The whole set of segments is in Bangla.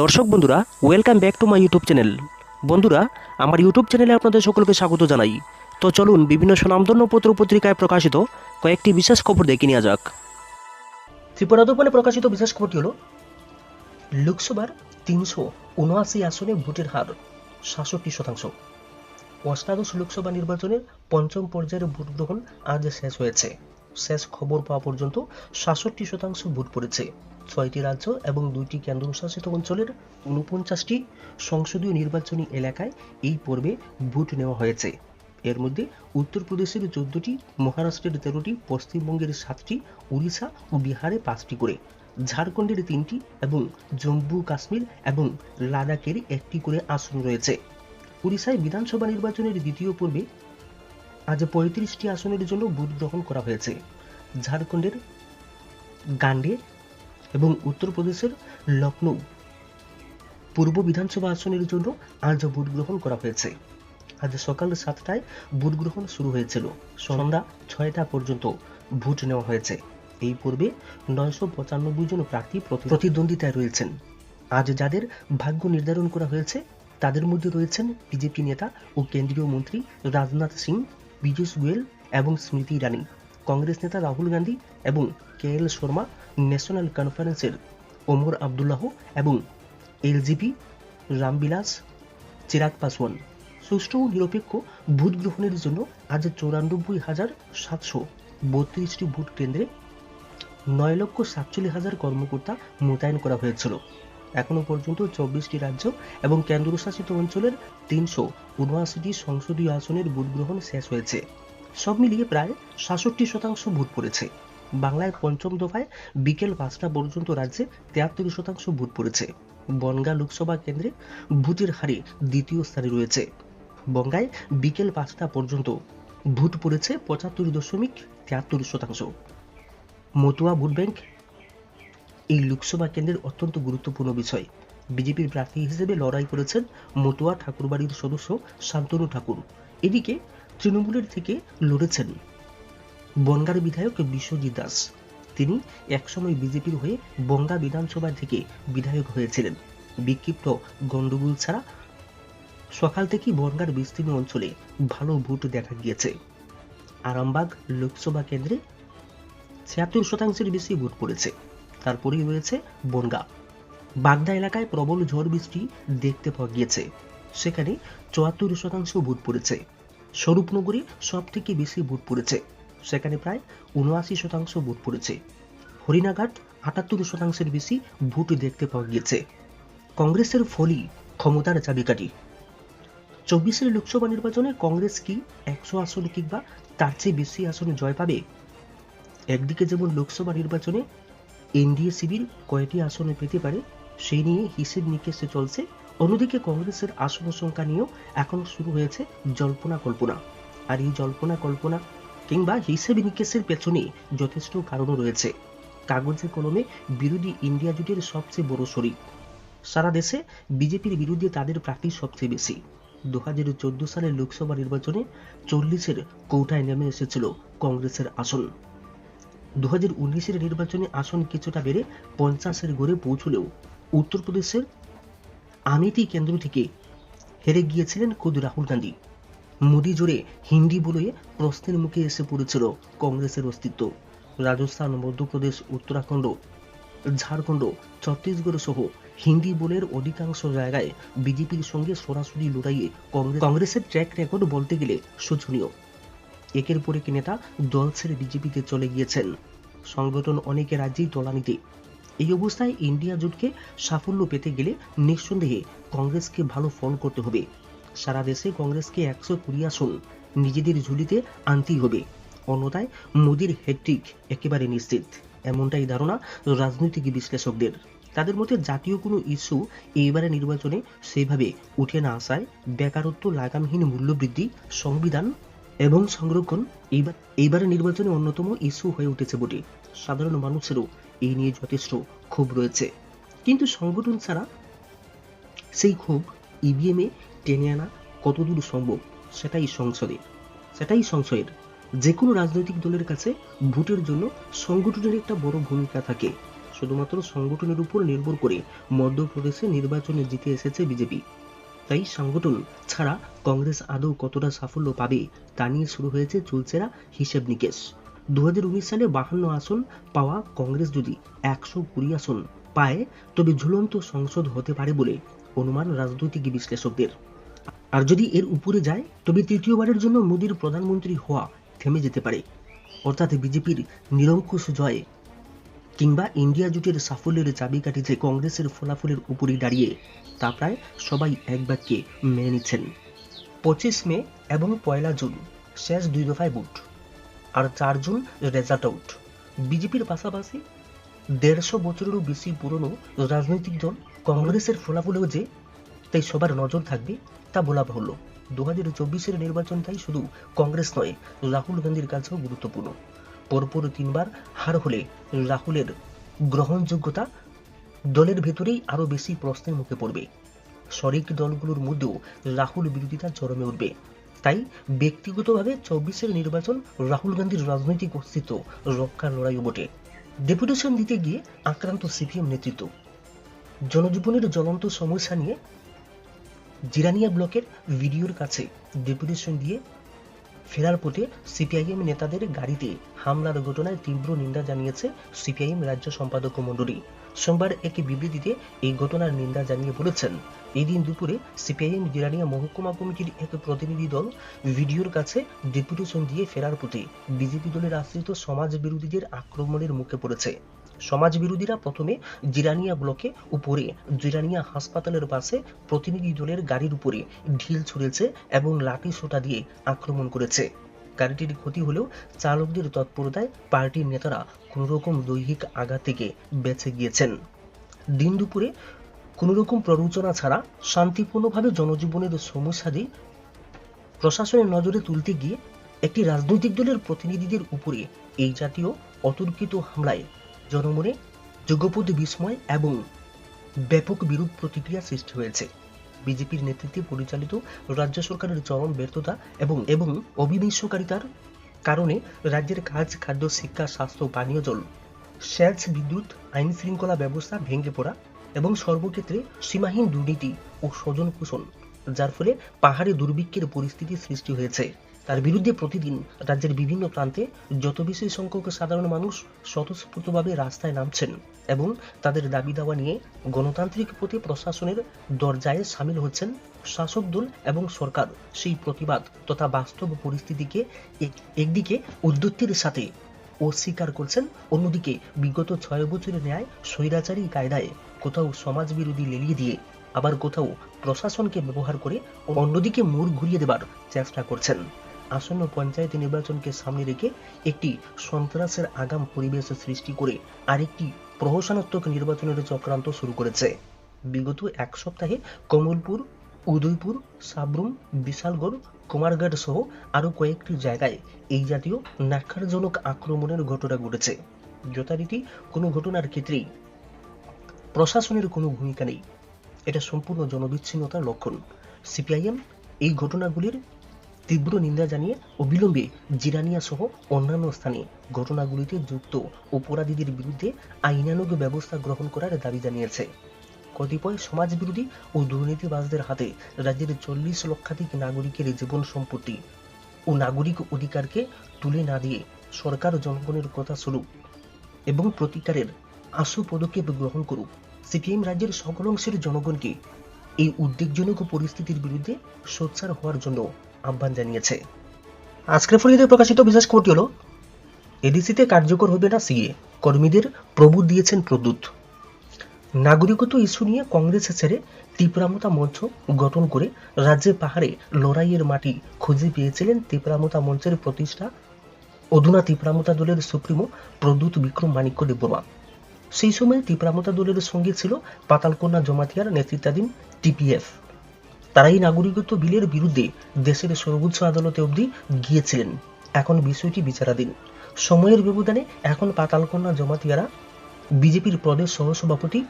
দর্শক বন্ধুরা welcome back to my YouTube channel বন্ধুরা, আমার ইউটিউব চ্যানেলে আপনাদের সকলকে স্বাগত জানাই। তো চলুন বিভিন্ন সুনামধন্য পত্র পত্রিকায় প্রকাশিত কয়েকটি বিশেষ খবর দেখে নেওয়া যাক। ত্রিপুরা দর্পণে প্রকাশিত বিশেষ খবরটি হল, লোকসভার তিনশো উনআশি আসনে ভোটের হার সাতষট্টি শতাংশ। অষ্টাদশ লোকসভা নির্বাচনের পঞ্চম পর্যায়ের ভোট গ্রহণ আজ শেষ হয়েছে। শেষ খবর পাওয়া পর্যন্ত সাতষট্টি শতাংশ ভোট পড়েছে। ছয়টি রাজ্য এবং দুইটি কেন্দ্রশাসিত অঞ্চলের উনপঞ্চাশটি সংসদীয় নির্বাচনী এলাকায় এই পর্বে ভোট নেওয়া হয়েছে। এর মধ্যে উত্তরপ্রদেশের চোদ্দটি, মহারাষ্ট্রের তেরোটি, পশ্চিমবঙ্গের সাতটি, উড়িষ্যা ও বিহারে পাঁচটি করে, ঝাড়খণ্ডের তিনটি এবং জম্মু কাশ্মীর এবং লাদাখের একটি করে আসন রয়েছে। উড়িষ্যায় বিধানসভা নির্বাচনের দ্বিতীয় পর্বে আজ পঁয়ত্রিশটি আসনের জন্য ভোট গ্রহণ করা হয়েছে। ঝাড়খণ্ডের গান্ডে এবং উত্তরপ্রদেশের লখনৌ পূর্ব বিধানসভা আসনের জন্য আজ ভোট গ্রহণ করা হয়েছে। আজ সকাল সাতটায় ভোট গ্রহণ শুরু হয়েছিল। সন্ধ্যা ছয়টা পর্যন্ত ভোট নেওয়া হয়েছে। এই পর্বে নয়শো পঁচানব্বই জন প্রার্থী প্রতিদ্বন্দ্বিতায় রয়েছেন। আজ যাদের ভাগ্য নির্ধারণ করা হয়েছে, তাদের মধ্যে রয়েছেন বিজেপি নেতা ও কেন্দ্রীয় মন্ত্রী রাজনাথ সিং, পীযূষ গোয়েল এবং স্মৃতি ইরানি। কংগ্রেস নেতা রাহুল গান্ধী এবং কে এল শর্মা ন্যাশনাল কনফারেন্সের ওমর আবদুল্লাহ এবং এলজিপি রামবিলাস, চিরাগ পাসওয়ান। সুষ্ঠু ও নিরপেক্ষ ভোট গ্রহণের জন্য আজ চৌরানব্বই হাজার সাতশো বত্রিশটি ভোট কেন্দ্রে নয় লক্ষ সাতচল্লিশ হাজার কর্মকর্তা মোতায়েন করা হয়েছিল। এখনও পর্যন্ত চব্বিশটি রাজ্য এবং কেন্দ্রশাসিত অঞ্চলের তিনশো উনআশিটি সংসদীয় আসনের ভোট গ্রহণ শেষ হয়েছে। সব মিলিয়ে প্রায় সাতষট্টি শতাংশ ভোট পড়েছে। বাংলায় পঞ্চম দফায় বিকেল পাঁচটা পর্যন্ত রাজ্যে তেয়াত্তর শতাংশ ভোট পড়েছে। বনগা লোকসভা কেন্দ্রে ভোটের হারে দ্বিতীয় স্থানে রয়েছে। বঙ্গায় বিকেল পাঁচটা পর্যন্ত ভোট পড়েছে পঁচাত্তর দশমিক তেয়াত্তর শতাংশ। মতুয়া ভোট ব্যাংক এই লোকসভা কেন্দ্রের অত্যন্ত গুরুত্বপূর্ণ বিষয়। বিজেপির প্রার্থী হিসেবে লড়াই করেছেন মতুয়া ঠাকুরবাড়ির সদস্য শান্তনু ঠাকুর। এদিকে তৃণমূলের থেকে লড়েছেন বনগার বিধায়ক বিশ্বজিৎ দাস। তিনি একসময় বিজেপির হয়ে বঙ্গা বিধানসভা থেকে বিধায়ক হয়েছিলেন। বিক্ষিপ্ত গন্ডগোল ছাড়া সকাল থেকেই বনগার বিস্তীর্ণ অঞ্চলে ভালো ভোট দেখা গিয়েছে। আরামবাগ লোকসভা কেন্দ্রে ছিয়াত্তর শতাংশের বেশি ভোট পড়েছে। তারপরেই রয়েছে বনগা। বাগদা এলাকায় প্রবল ঝড় বৃষ্টি দেখতে পাওয়া গিয়েছে। সেখানে চুয়াত্তর শতাংশ ভোট পড়েছে। স্বরূপনগরে সব থেকে বেশি ভোট পড়েছে। সেখানে প্রায় উনআশি শতাংশ ভোট পড়েছে। হরিণাঘাট আটাত্তর শতাংশের বেশি ভোট দেখতে পাওয়া গিয়েছে। কংগ্রেসের ফলই ক্ষমতার চাবিকাঠি। চব্বিশের লোকসভা নির্বাচনে কংগ্রেস কি একশো আসন কিংবা তার চেয়ে বেশি আসনে জয় পাবে? একদিকে যেমন লোকসভা নির্বাচনে এনডিএ শিবির কয়টি আসনে পেতে পারে, সেই নিয়ে হিসেব নিকেশে চলছে। অন্যদিকে কংগ্রেসের আসন সংখ্যা নিয়েও এখন শুরু হয়েছে জল্পনা কল্পনা। আর এই জল্পনা কল্পনা কিংবা হিসেব নিকেশের পেছনে যথেষ্ট কারণও রয়েছে। কাগজে কলমে বিরোধী ইন্ডিয়া জোটের সবচেয়ে বড় শরিক। সারা দেশে বিজেপির বিরুদ্ধে তাদের প্রার্থী সবচেয়ে বেশি। দু হাজার চোদ্দ সালের লোকসভা নির্বাচনে চল্লিশের কৌটায় নেমে এসেছিল কংগ্রেসের আসন। দু হাজার উনিশের নির্বাচনে আসন কিছুটা বেড়ে পঞ্চাশের গড়ে পৌঁছলেও উত্তরপ্রদেশের আমেথি কেন্দ্র থেকে হেরে গিয়েছিলেন খোদ রাহুল গান্ধী। মোদি জুড়ে হিন্দি বলে প্রশ্নের মুখে এসে পড়েছিল কংগ্রেসের অস্তিত্ব। রাজস্থান, মধ্যপ্রদেশ, উত্তরাখণ্ড, ঝাড়খণ্ড, ছত্তিশগড় সহ হিন্দি বলের অধিকাংশ জায়গায় বিজেপির সঙ্গে সরাসরি লড়াইয়ে কংগ্রেস কংগ্রেসের ট্র্যাক রেকর্ড বলতে গেলে শোচনীয়। একের পর এক নেতা দল ছেড়ে বিজেপিতে চলে গিয়েছেন। সংগঠন অনেকে রাজ্যেই তলানিতে। এই অবস্থায় ইন্ডিয়া জোটকে সাফল্য পেতে গেলে নিঃসন্দেহে কংগ্রেসকে ভালো ফল করতে হবে। সারা দেশে কংগ্রেসকে একশো কুড়ি আসন, নিজেদের ঝুলিতে আনতেই হবে। অন্যথায় মোদির হ্যাট্রিক একেবারে নিশ্চিত। এমনটাই ধারণা রাজনৈতিক বিশ্লেষকদের। তাদের মতে জাতীয় কোনো ইস্যু এইবারে নির্বাচনে সেভাবে উঠে না আসায় বেকারত্ব লাগামহীন মূল্যবৃদ্ধি, সংবিধান এবং সংরক্ষণ এইবার এইবারের নির্বাচনে অন্যতম ইস্যু হয়ে উঠেছে বটে। সাধারণ মানুষেরও এই নিয়ে যথেষ্ট ক্ষোভ রয়েছে। কিন্তু সংগঠন ছাড়া সেই ক্ষোভ ইভিএমে টেনে আনা কতদূর সম্ভব, সেটাই সংসদে সেটাই সংশয়ের। যে কোনো রাজনৈতিক দলের কাছে ভোটের জন্য সংগঠনের একটা বড় ভূমিকা থাকে। শুধুমাত্র সংগঠনের উপর নির্ভর করে মধ্যপ্রদেশে নির্বাচনে জিতে এসেছে বিজেপি। তাই সংগঠন ছাড়া কংগ্রেস আদৌ কতটা সাফল্য পাবে, তা নিয়ে শুরু হয়েছে চুলচেরা হিসেব নিকেশ। দু হাজার উনিশ সালে বাহান্ন আসন পাওয়া কংগ্রেস যদি একশো কুড়ি আসন পায়, তবে ঝুলন্ত সংসদ হতে পারে বলে অনুমান রাজনৈতিক বিশ্লেষকদের। আর যদি এর উপরে যায়, তবে তৃতীয়বারের জন্য মোদীর প্রধানমন্ত্রী হওয়া থেমে যেতে পারে। অর্থাৎ বিজেপির নিরঙ্কুশ জয়। কিংবা ইন্ডিয়া জুটের সাফল্যের চাবিকাঠি যে কংগ্রেসের ফলাফলের উপরই দাঁড়িয়ে। তা প্রায় সবাই এক বাক্যে মেনে নিচ্ছেন। পঁচিশ মে এবং পয়লা জুন, শেষ দুই দফায় ভোট। আর চার জুন, রেজাল্ট আউট। বিজেপির পাশাপাশি দেড়শো বছরেরও বেশি পুরনো রাজনৈতিক দল কংগ্রেসের ফলাফলেও যে তাই সবার নজর থাকবে তা বলা বাহুল্য দু হাজার চব্বিশের নির্বাচন তাই শুধু কংগ্রেস নয়, রাহুল গান্ধীর কাছেও গুরুত্বপূর্ণ। পরপর তিনবার হার হলে রাহুলের গ্রহণযোগ্যতা দলের ভেতরেই আরও বেশি প্রশ্নের মুখে পড়বে। শরিক দলগুলোর মধ্যেও রাহুল বিরোধিতা চরমে উঠবে। তাই ব্যক্তিগতভাবে চব্বিশের নির্বাচন রাহুল গান্ধীর রাজনৈতিক অস্তিত্ব রক্ষার লড়াইও বটে। ডেপুটেশন দিতে গিয়ে আক্রান্ত সিপিএম নেতৃত্ব। জনজীবনের জ্বলন্ত সমস্যা নিয়ে জিরানিয়া ব্লকের ভিডিওর কাছে ডেপুটেশন দিয়ে ফেরার পথে সিপিআইএম নেতাদের গাড়িতে হামলার ঘটনায় তীব্র নিন্দা জানিয়েছে সিপিআইএম রাজ্য সম্পাদক মণ্ডলী। সোমবার এক বিবৃতিতে এই ঘটনার নিন্দা জানিয়ে বলেছেন। এই দিন দুপুরে সিপিআইএম জিরানিয়া মহকুমা কমিটির এক প্রতিনিধি দল ভিডিওর কাছে ডেপুটেশন দিয়ে ফেরার পথে বিজেপি দলের আশ্রিত সমাজ বিরোধীদের আক্রমণের মুখে পড়েছে। সমাজ বিরোধীরা প্রথমে জিরানিয়া ব্লকে উপরে জিরানিয়া হাসপাতালের পাশে প্রতিনিধি দলের গাড়ির উপরে ঢিল ছুড়েছে এবং লাঠি সোটা দিয়ে আক্রমণ করেছে। গাড়িটির ক্ষতি হলেও চালকদের তৎপরতায় পার্টির নেতারা কোনোরকম দৈহিক আঘাত থেকে বেঁচে গিয়েছেন। দিন দুপুরে কোনোরকম প্ররোচনা ছাড়া শান্তিপূর্ণভাবে জনজীবনের সমস্যাদি প্রশাসনের নজরে তুলতে গিয়ে একটি রাজনৈতিক দলের প্রতিনিধিদের উপরে এই জাতীয় অতর্কিত হামলায় জনমনে যুগপদ বিস্ময় এবং ব্যাপক বিরূপ প্রতিক্রিয়া সৃষ্টি হয়েছে। বিজেপির নেতৃত্বে পরিচালিত রাজ্য সরকারের চরম ব্যর্থতা এবং এবং অবিনিশ্বকারিতার কারণে রাজ্যের কাজ, খাদ্য, শিক্ষা, স্বাস্থ্য পানীয় জল, সেচ, বিদ্যুৎ, আইন শৃঙ্খলা ব্যবস্থা ভেঙে পড়া এবং সর্বক্ষেত্রে সীমাহীন দুর্নীতি ও স্বজন পোষণ যার ফলে পাহাড়ে দুর্ভিক্ষের পরিস্থিতি সৃষ্টি হয়েছে। তার বিরুদ্ধে প্রতিদিন রাজ্যের বিভিন্ন প্রান্তে যত বেশি সংখ্যক সাধারণ মানুষ স্বতঃস্ফূর্তভাবে রাস্তায় নামছেন এবং তাদের দাবি দাওয়া নিয়ে গণতান্ত্রিক পথে প্রশাসনের দরজায় সামিল হচ্ছেন শাসক দল এবং সরকার। সেই প্রতিবাদ তথা বাস্তব পরিস্থিতিকে এক- একদিকে উদ্যত্তের সাথে অস্বীকার করছেন, অন্যদিকে বিগত ছয় বছরের ন্যায় স্বৈরাচারী কায়দায় কোথাও সমাজ বিরোধী লেলিয়ে দিয়ে আবার কোথাও প্রশাসনকে ব্যবহার করে অন্যদিকে মুড় ঘুরিয়ে দেবার চেষ্টা করছেন। আসন্ন পঞ্চায়েত নির্বাচনকে সামনে রেখে একটি সন্ত্রাসের আগাম পরিবেশ সৃষ্টি করে আরেকটি প্রহসনাত্মক নির্বাচনের চক্রান্ত শুরু করেছে। বিগত এক সপ্তাহে কমলপুর, উদয়পুর, সাবরুম, বিশালগড়, কুমারঘাট সহ আরও কয়েকটি জায়গায় এই জাতীয় নাক্ষারজনক আক্রমণের ঘটনা ঘটেছে। যথারীতি কোনো ঘটনার ক্ষেত্রেই প্রশাসনের কোনো ভূমিকা নেই। এটা সম্পূর্ণ জনবিচ্ছিন্নতার লক্ষণ। সিপিআইএম এই ঘটনাগুলির তীব্র নিন্দা জানিয়ে অবিলম্বে জিরানিয়া সহ অন্যান্য স্থানে ঘটনাগুলিতে যুক্ত অপরাধীদের বিরুদ্ধে আইনানুগ ব্যবস্থা গ্রহণ করার দাবি জানিয়েছে। কতিপয় সমাজবিরোধী ও দুর্নীতিবাজদের হাতে রাজ্যের চল্লিশ লক্ষাধিক নাগরিকের জীবন সম্পত্তি ও নাগরিক অধিকারকে তুলে না দিয়ে সরকার জনগণের কথা শুনুক এবং প্রতিকারের আশু পদক্ষেপ গ্রহণ করুক, সিপিএম রাজ্যের সকল অংশের জনগণকে এই উদ্বেগজনক পরিস্থিতির বিরুদ্ধে সোচ্চার হওয়ার জন্য আহ্বান জানিয়েছে। আজকের ফলিতে প্রকাশিত বিশেষ খবরটি হল, এডিসিতে কার্যকর হবে না সিএ, কর্মীদের প্রভু দিয়েছেন প্রদ্যুৎ। নাগরিকত্ব ইস্যু নিয়ে কংগ্রেস ছেড়ে তীব্রামতা মঞ্চ গঠন করে রাজ্যে পাহাড়ে লড়াইয়ের মাটি খুঁজে পেয়েছিলেন তীব্রামতা মঞ্চের প্রতিষ্ঠা অধুনা তীব্রামতা দলের সুপ্রিমো প্রদ্যুৎ বিক্রম মাণিক্য দেববর্মা। সেই সময় তীব্রামতা দলের সঙ্গে ছিল পাতালকন্যা জমাতিয়ার নেতৃত্বাধীন টিপিএফ। তারাই নাগরিকত্ব বিলের বিরুদ্ধে দেশের সর্বোচ্চ আদালতে অবধি গিয়েছিলেন। এখন বিষয়টি বিচারাধীন। সময়ের ব্যবধানে এখন পাতালকন্যা জমাতিয়ারা বিজেপির প্রদেশ সহসভাপতি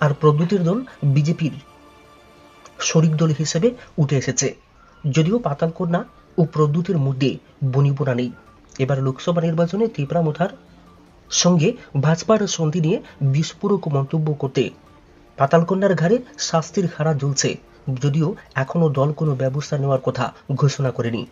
আর প্রদ্যুতের দল বিজেপির শরিক দল হিসেবে উঠে এসেছে। যদিও পাতালকন্যা ও প্রদ্যুতের মধ্যে বনিবনা নেই। এবার লোকসভা নির্বাচনে তীব্রামথার সঙ্গে ভাজপার সন্ধি নিয়ে বিস্ফোরক মন্তব্য করতে পাতালকন্যার ঘাড়ে শাস্তির খাড়া ঝুলছে যদিও এখনও দল কোনো ব্যবস্থা নেওয়ার কথা ঘোষণা করেনি।